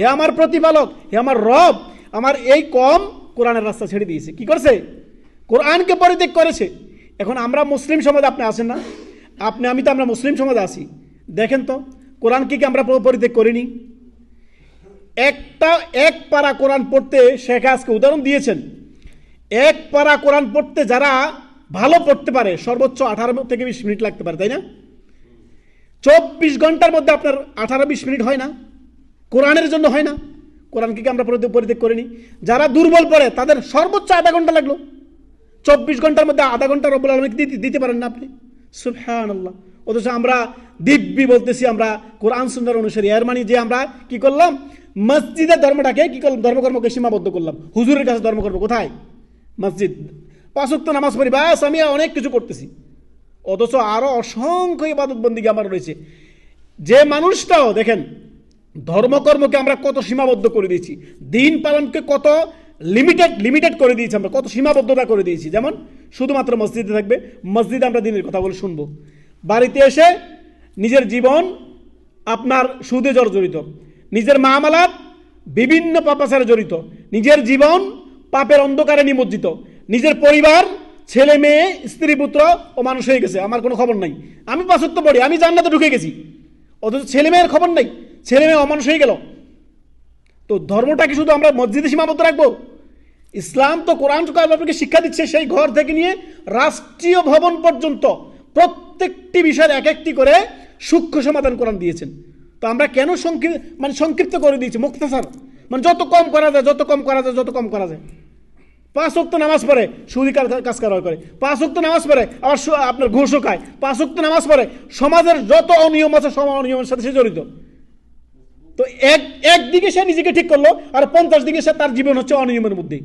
হে আমার প্রতিপালক, হে আমার রব, আমার এই কম কোরআনের রাস্তা ছেড়ে দিয়েছে। কি করছে? কোরআনকে পরিত্যাগ করেছে। এখন আমরা মুসলিম সমাজে আপনি আসেন না? আপনি, আমি তো আমরা মুসলিম সমাজে আসি দেখেন তো কোরআনকে কি আমরা পরিত্যাগ করিনি? একটা, এক পারা কোরআন পড়তে শেখ আজকে উদাহরণ দিয়েছেন। এক পারা কোরআন পড়তে যারা ভালো পড়তে পারে, সর্বোচ্চ আঠারো থেকে বিশ মিনিট লাগতে পারে, তাই না? চব্বিশ ঘণ্টার মধ্যে আপনার আঠারো, বিশ মিনিট হয় না? কোরআনের জন্য হয় না। কোরআনকে আমরা পরিত্যাগ করিনি? যারা দুর্বল পড়ে, তাদের সর্বোচ্চ আধা ঘণ্টা লাগল। চব্বিশ ঘণ্টার মধ্যে আধা ঘণ্টা রব্বুল আলমীকে দিতে পারেন না আপনি। সুফহান আল্লাহ অথচ আমরা দিব্যি বলতেছি, আমরা কোরআন সুন্দর অনুসারী। এর মানে যে আমরা কি করলাম? মসজিদের ধর্মটাকে কি করলাম? ধর্মকর্মকে সীমাবদ্ধ করলাম। হুজুরের কাছে ধর্মকর্ম কোথায়? মসজিদ। পাঁচক্ত নামাজ পড়ি ব্যাস আমি অনেক কিছু করতেছি। অথচ আরও অসংখ্য ইবাদত বন্দিকে আমার রয়েছে। যে মানুষটাও, দেখেন ধর্মকর্মকে আমরা কত সীমাবদ্ধ করে দিয়েছি? দিন পালনকে কত লিমিটেড লিমিটেড করে দিয়েছি আমরা, কত সীমাবদ্ধতা করে দিয়েছি। যেমন, শুধুমাত্র মসজিদে থাকবে, মসজিদে আমরা দিনের কথা বলে শুনব। বাড়িতে এসে নিজের জীবন, আপনার সুদে জর্জরিত। নিজের মামালাত বিভিন্ন পাপাচারে জড়িত। নিজের জীবন পাপের অন্ধকারে নিমজ্জিত। নিজের পরিবার, ছেলে মেয়ে, স্ত্রী, পুত্র ও মানুষ হয়ে গেছে। আমার কোনো খবর নাই। আমি পাঁচত্ব পড়ি, আমি জান্নাতে ঢুকে গেছি। অথচ ছেলে মেয়ের খবর নাই। ছেলে মেয়ে অমানুষ হয়ে গেল। তো ধর্মটাকে শুধু আমরা মসজিদে সীমাবদ্ধ রাখব? ইসলাম তো কোরআন আপনাকে শিক্ষা দিচ্ছে সেই ঘর থেকে নিয়ে রাষ্ট্রীয় ভবন পর্যন্ত প্রত্যেকটি বিষয়ের এক একটি করে সূক্ষ্ম সমাধান কোরআন দিয়েছেন। তো আমরা কেন সংক্ষিপ্ত মানে সংক্ষিপ্ত করে দিয়েছি? মুক্তাসার। মানে যত কম করা যায়, যত কম করা যায়, যত কম করা যায়। পাঁচ অক্ত নামাজ পড়ে, সুদি কাজ কারবার করে। পাঁচ অক্ত নামাজ পড়ে, আবার আপনার ঘুষও খায়। পাঁচ অক্ত নামাজ পড়ে, সমাজের যত অনিয়ম আছে, সব অনিয়মের সাথে সে জড়িত। তো এক একদিকে সে নিজেকে ঠিক করল, আর পঞ্চাশ দিকে সে তার জীবন হচ্ছে অনিয়মের মধ্যেই।